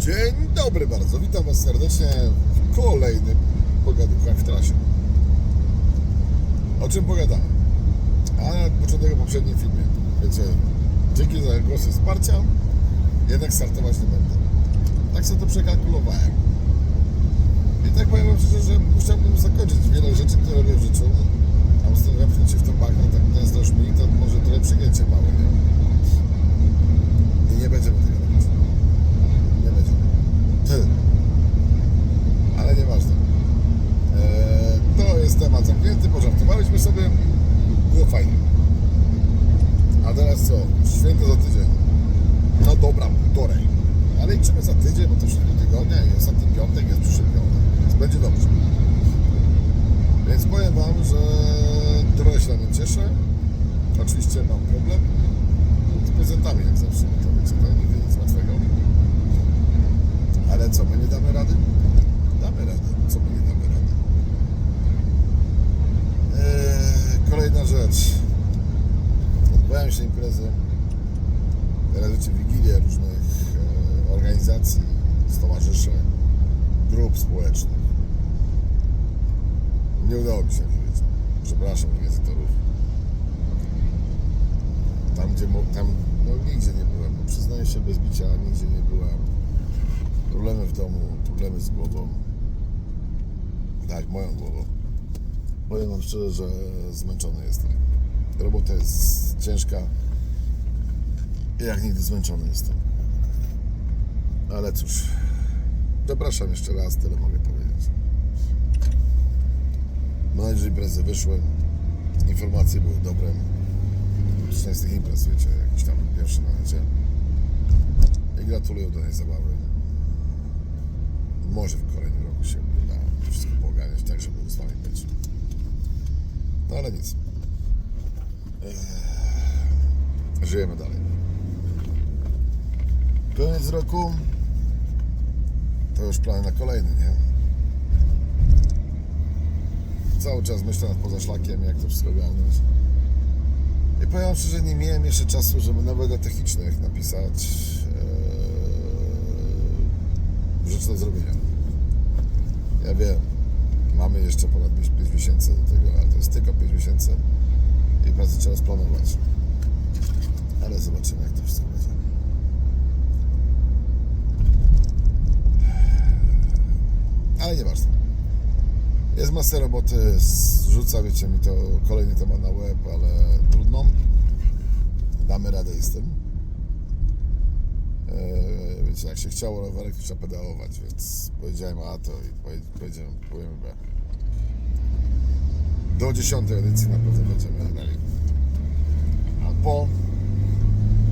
Dzień dobry bardzo, witam Was serdecznie w kolejnym pogaduchach w trasie. O czym pogadamy? A na początek poprzednim filmie. Wiecie, dzięki za głosy wsparcia jednak startować nie będę. Tak sobie to przekalkulowałem. I tak powiem szczerze, że musiałbym zakończyć wiele rzeczy, które robię w życiu. A ustawiam się w to bagno, tak już mi, to może trochę przegięcie małe, nie? I nie będziemy tego robić. Nie będziemy. Ty. Ale nieważne. Eee, to jest temat zamknięty, pożartowaliśmy sobie. Było fajnie. A teraz co? Święto za tydzień. No dobra, półtorej. Ale liczymy za tydzień, bo to do tygodnia i ostatni piątek jest przyszły piątek. Więc będzie dobrze. Więc powiem Wam, że trochę się na nie cieszę. Oczywiście mam problem z prezentami jak zawsze. To wiecie, to nigdy nic łatwego. Ale co, my nie damy rady? Damy radę. Co my nie damy rady? Eee, kolejna rzecz. Odbywają się imprezy. Wiecie, wigilie różnych e, organizacji, stowarzyszeń, grup społecznych. Nie udało mi się wiedzieć. Przepraszam organizatorów. Tam, gdzie tam, no nigdzie nie byłem. No, przyznaję się bez bicia, nigdzie nie byłem. Problemy w domu, problemy z głową. Tak, moją głową. Powiem wam szczerze, że zmęczony jestem. Robota jest ciężka. Jak nigdy zmęczony jestem. Ale cóż. Przepraszam jeszcze raz, tyle mogę powiedzieć. Mam nadzieję, że imprezy wyszły. Informacje były dobre. Przynajmniej z tych imprez, wiecie, jakiś tam pierwszy na necie. I gratuluję udanej zabawy. Może w kolejnym roku się uda wszystko pooganiać tak, żeby z Wami być. No ale nic. Eee, Żyjemy dalej. Koniec roku. To już plany na kolejny, nie? Cały czas myślę nad poza szlakiem, jak to wszystko ogarnąć. I powiem szczerze, nie miałem jeszcze czasu, żeby nawet na technicznych napisać ee, rzeczy do zrobienia. Ja wiem, mamy jeszcze ponad 5 miesięcy do tego, ale to jest tylko 5 miesięcy i pracę trzeba splanować. Ale zobaczymy, jak to wszystko będzie. Ale nieważne. Jest masa roboty, rzuca, wiecie, mi to kolejny temat na łeb, ale trudno. Damy radę z tym. Eee, wiecie, jak się chciało rowerek, to trzeba pedalować, więc powiedziałem A to i powiemy B. Do 10 edycji na pewno będziemy grali. A po,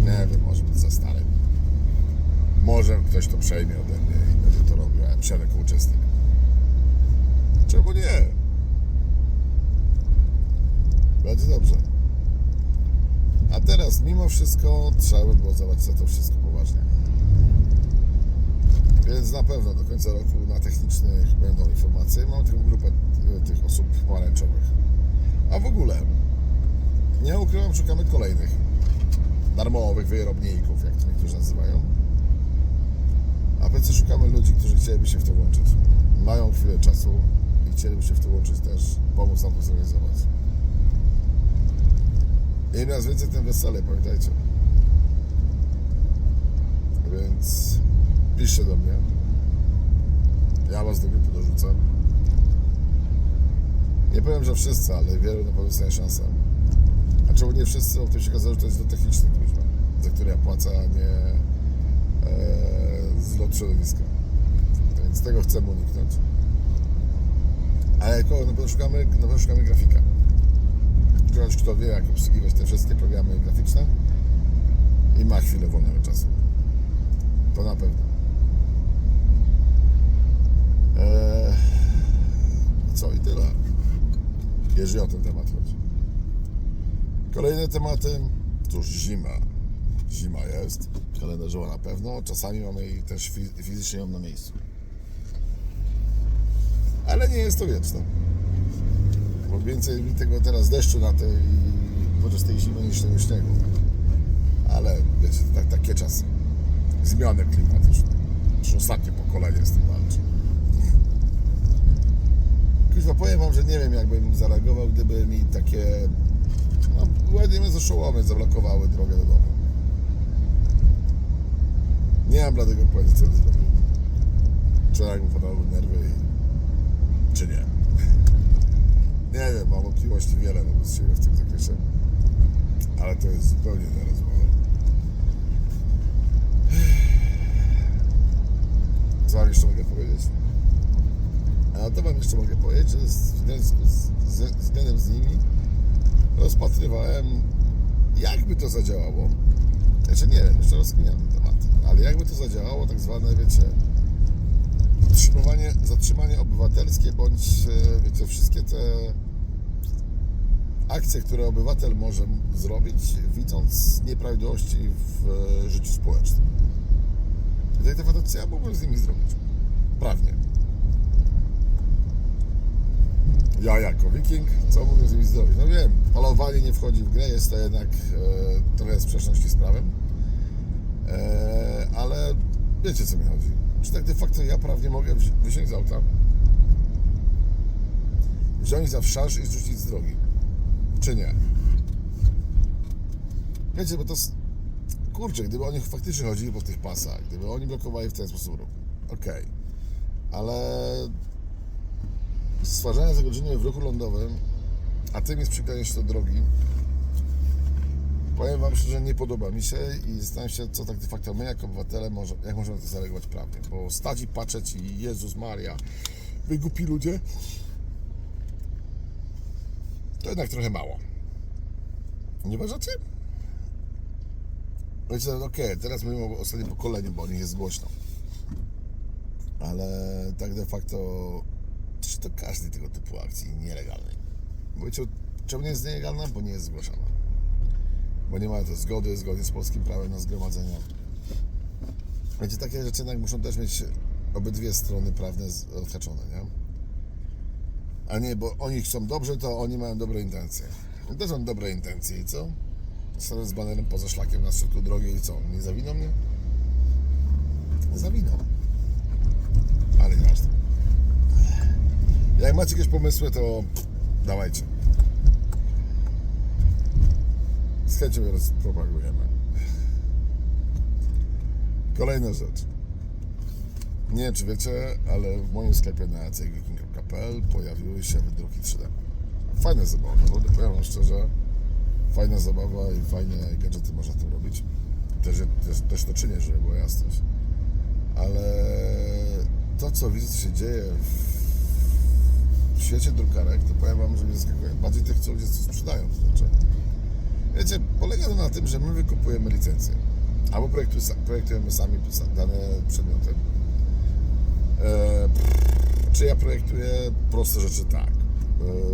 nie wiem, może być za stary. Może ktoś to przejmie ode mnie i będzie to robił, a ja uczestnik. Czemu nie? Będzie dobrze. A teraz, mimo wszystko, trzeba by było zobaczyć za to wszystko poważnie. Więc na pewno do końca roku na technicznych będą informacje. Mam taką grupę e, tych osób pomarańczowych. A w ogóle, nie ukrywam, szukamy kolejnych darmowych wyrobników, jak to niektórzy nazywają. A więc szukamy ludzi, którzy chcieliby się w to włączyć. Mają chwilę czasu chcieliby się w to włączyć też, pomóc nam to zorganizować. Im raz więcej, tym wesele, pamiętajcie. Więc piszcie do mnie. Ja was do grupy dorzucę. Nie powiem, że wszyscy, ale wielu na pewno dostaje szansę. A czemu nie wszyscy? Bo to się okazało, że to jest do technicznych kuźwa, za które ja płacę, a nie e, z lot środowiska. Więc tego chcemy uniknąć. Ale kogo? Na pewno szukamy, na pewno szukamy grafika. Ktoś, kto wie, jak obsługiwać te wszystkie programy graficzne i ma chwilę wolnego czasu. To na pewno. Eee, co i tyle. Jeżeli o ten temat chodzi. Kolejne tematy. Cóż, zima. Zima jest. Kalendarzowa na pewno. Czasami mamy też fi- fizycznie ją na miejscu. Ale nie jest to wieczne. Bo więcej tego teraz deszczu na tej, podczas tej zimy niż tego śniegu. Ale wiecie, to tak, takie czasy. Zmiany klimatyczne. Zresztą ostatnie pokolenie z tym walczy. Kuźwa, powiem wam, że nie wiem jakbym zareagował, gdyby mi takie no, ładnie mnie zaszołomy zablokowały drogę do domu. Nie mam bladego pojęcia, co bym zrobił. Jak mi padały nerwy i... czy nie. Nie wiem, mam wątpliwości wiele wobec siebie w tym zakresie. Ale to jest zupełnie inna rozmowa. Co wam jeszcze mogę powiedzieć? A to wam jeszcze mogę powiedzieć, że w z, ze względem z nimi rozpatrywałem, jakby to zadziałało. Znaczy nie wiem, jeszcze rozkminiam ten temat, ale jakby to zadziałało, tak zwane, wiecie, zatrzymywanie, zatrzymanie obywatelskie, bądź, e, wiecie, wszystkie te akcje, które obywatel może zrobić, widząc nieprawidłowości w e, życiu społecznym. I tak naprawdę, co ja mógłbym z nimi zrobić? Prawnie. Ja jako wiking, co mógłbym z nimi zrobić? No wiem, palowanie nie wchodzi w grę, jest to jednak e, trochę sprzeczności z prawem. E, ale wiecie co mi chodzi. Czy tak de facto ja prawnie mogę wysiąść z auta, wziąć za wszarz i zrzucić z drogi? Czy nie? Wiecie, bo to... Kurczę, gdyby oni faktycznie chodzili po tych pasach, gdyby oni blokowali w ten sposób ruch, okej. Ale stwarzanie zagrożenia w ruchu lądowym, a tym jest przyklejenie się do drogi, powiem Wam szczerze, nie podoba mi się i zastanawiam się, co tak de facto my jako obywatele, może, jak możemy to zareagować prawnie, bo stać i patrzeć i Jezus Maria, wy głupi ludzie, to jednak trochę mało. Nie uważacie? Wiecie, okej, teraz mówimy o ostatnim pokoleniu, bo o nich jest głośno. Ale tak de facto to każdej tego typu akcji nielegalnej. Bo Wiecie, czemu nie jest nielegalna? Bo nie jest zgłaszana. Bo nie ma to zgody, zgodnie z polskim prawem na zgromadzenia. Wiecie, takie rzeczy jednak muszą też mieć obydwie strony prawne odhaczone, nie? A nie, bo oni chcą dobrze, to oni mają dobre intencje. Ja Też mam dobre intencje i co? Stanę z banerem poza szlakiem na środku drogi i co? Nie zawiną mnie? Zawiną. Ale nieważne. Jak macie jakieś pomysły, to dawajcie. Z chęcią je rozpropagujemy. Kolejna rzecz. Nie wiem, czy wiecie, ale w moim sklepie na cegwiking.pl pojawiły się wydruki 3D. Fajne zabawa, naprawdę, powiem wam szczerze. Fajna zabawa i fajne gadżety można tym robić. Też, też, też to czynię, żeby była jasność. Ale to, co widzę, co się dzieje w w świecie drukarek, to powiem Wam, że mnie zaskakuje. Bardziej tych, co ludzie sprzedają. To znaczy, wiecie, polega to na tym, że my wykupujemy licencję. Albo projektu- projektujemy sami dane przedmioty. E, czy ja projektuję proste rzeczy? Tak.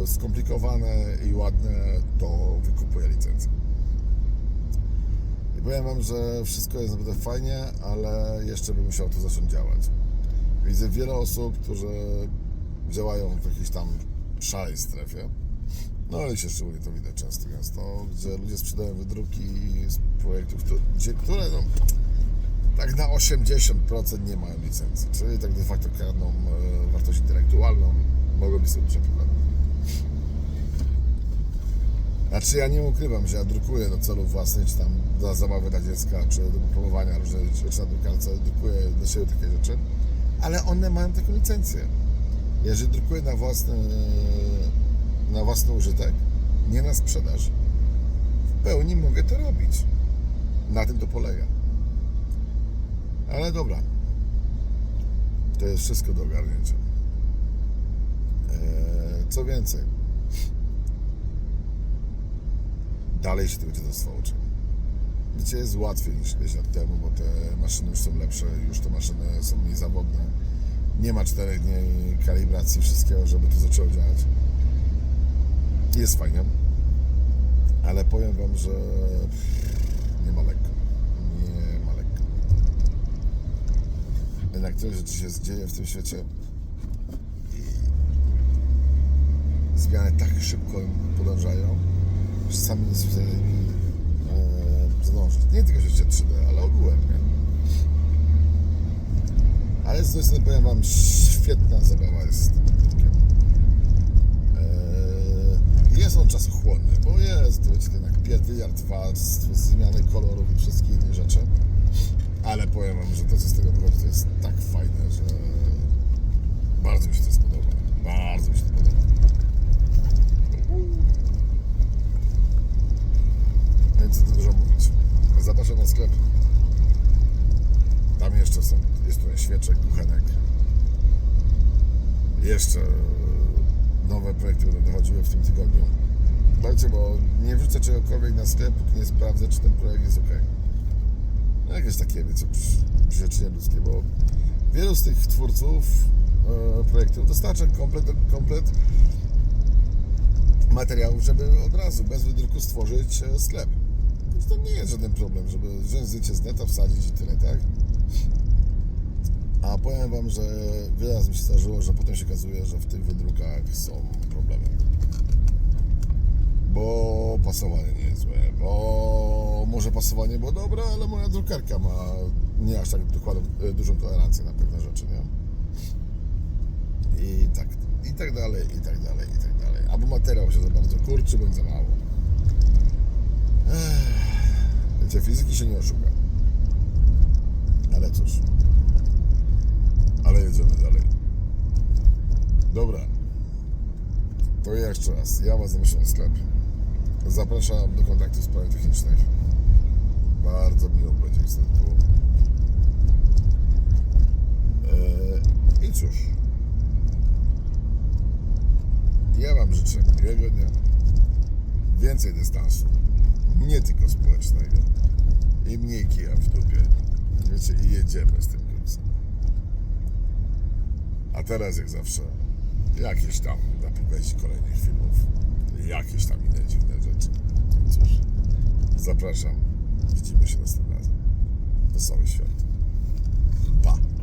E, skomplikowane i ładne to wykupuję licencję. I powiem Wam, że wszystko jest naprawdę fajnie, ale jeszcze by musiało to zacząć działać. Widzę wiele osób, którzy działają w jakiejś tam szarej strefie. No ale się szczególnie to widać często, gdzie ludzie sprzedają wydruki z projektów, które, no, tak na 80% nie mają licencji, czyli tak de facto kradną e, wartość intelektualną, mogą być sobie duże problemy. Znaczy ja nie ukrywam, że ja drukuję do celów własnych, czy tam dla zabawy dla dziecka, czy do promowania różne rzeczy na drukarce, drukuję do siebie takie rzeczy, ale one mają taką licencję. Jeżeli drukuję na własny, na własny użytek, nie na sprzedaż, w pełni mogę to robić. Na tym to polega. Ale dobra. To jest wszystko do ogarnięcia. Eee, co więcej, dalej się to będzie dostawało czym. Wiecie, jest łatwiej niż 5 lat temu, bo te maszyny już są lepsze, już te maszyny są mniej zawodne. Nie ma czterech dni kalibracji wszystkiego, żeby to zaczęło działać. Jest fajnie, ale powiem Wam, że nie ma lekko. Nie ma lekko. Jednak tyle rzeczy się dzieje w tym świecie i zmiany tak szybko podążają, że sami nie jesteśmy w e, zdążyć. Nie tylko świecie 3D, ale ogółem. Nie? jest, to jest, powiem Wam, świetna zabawa jest Jest on czasochłonny, bo jest, jest jednak piętryjard warstw, zmiany kolorów i wszystkie inne rzeczy. Ale powiem Wam, że to, co z tego wychodzi, to jest tak fajne, że bardzo mi się to spodoba. Bardzo mi się to podoba. Więc co tu dużo mówić. Zapraszam na sklep. Tam jeszcze są, jest tu świeczek, kuchenek. Jeszcze nowe projekty będą dochodziły w tym tygodniu. Słuchajcie, bo nie wrzucę czegokolwiek na sklep, póki nie sprawdzę, czy ten projekt jest ok. No jakieś takie, wiecie, grzecznie ludzkie, bo wielu z tych twórców e, projektów dostarcza komplet, komplet materiałów, żeby od razu, bez wydruku stworzyć e, sklep. Więc to nie jest żaden problem, żeby wziąć zdjęcie z neta, wsadzić i tyle, tak? A powiem Wam, że wiele razy mi się zdarzyło, że potem się okazuje, że w tych wydrukach są problemy. Bo pasowanie nie jest złe, bo może pasowanie było dobre, ale moja drukarka ma nie aż tak dokładną, e, dużą tolerancję na pewne rzeczy, nie? I tak, i tak dalej, i tak dalej, i tak dalej. Albo materiał się za bardzo kurczy, bądź za mało. Ech. Wiecie, fizyki się nie oszuka. Ale cóż. Ale jedziemy dalej. Dobra. To jeszcze raz. Ja Was zapraszam sklep. Zapraszam do kontaktu w sprawach technicznych. Bardzo miło będzie mi było. Eee, I cóż. Ja Wam życzę miłego dnia. Więcej dystansu. Nie tylko społecznego. I mniej kija w dupie. Wiecie, i jedziemy z tym końcem. A teraz, jak zawsze, jakieś tam na podejście kolejnych filmów, jakieś tam inne dziwne rzeczy. Cóż, zapraszam. Widzimy się następnym razem. Wesołych świąt. Pa!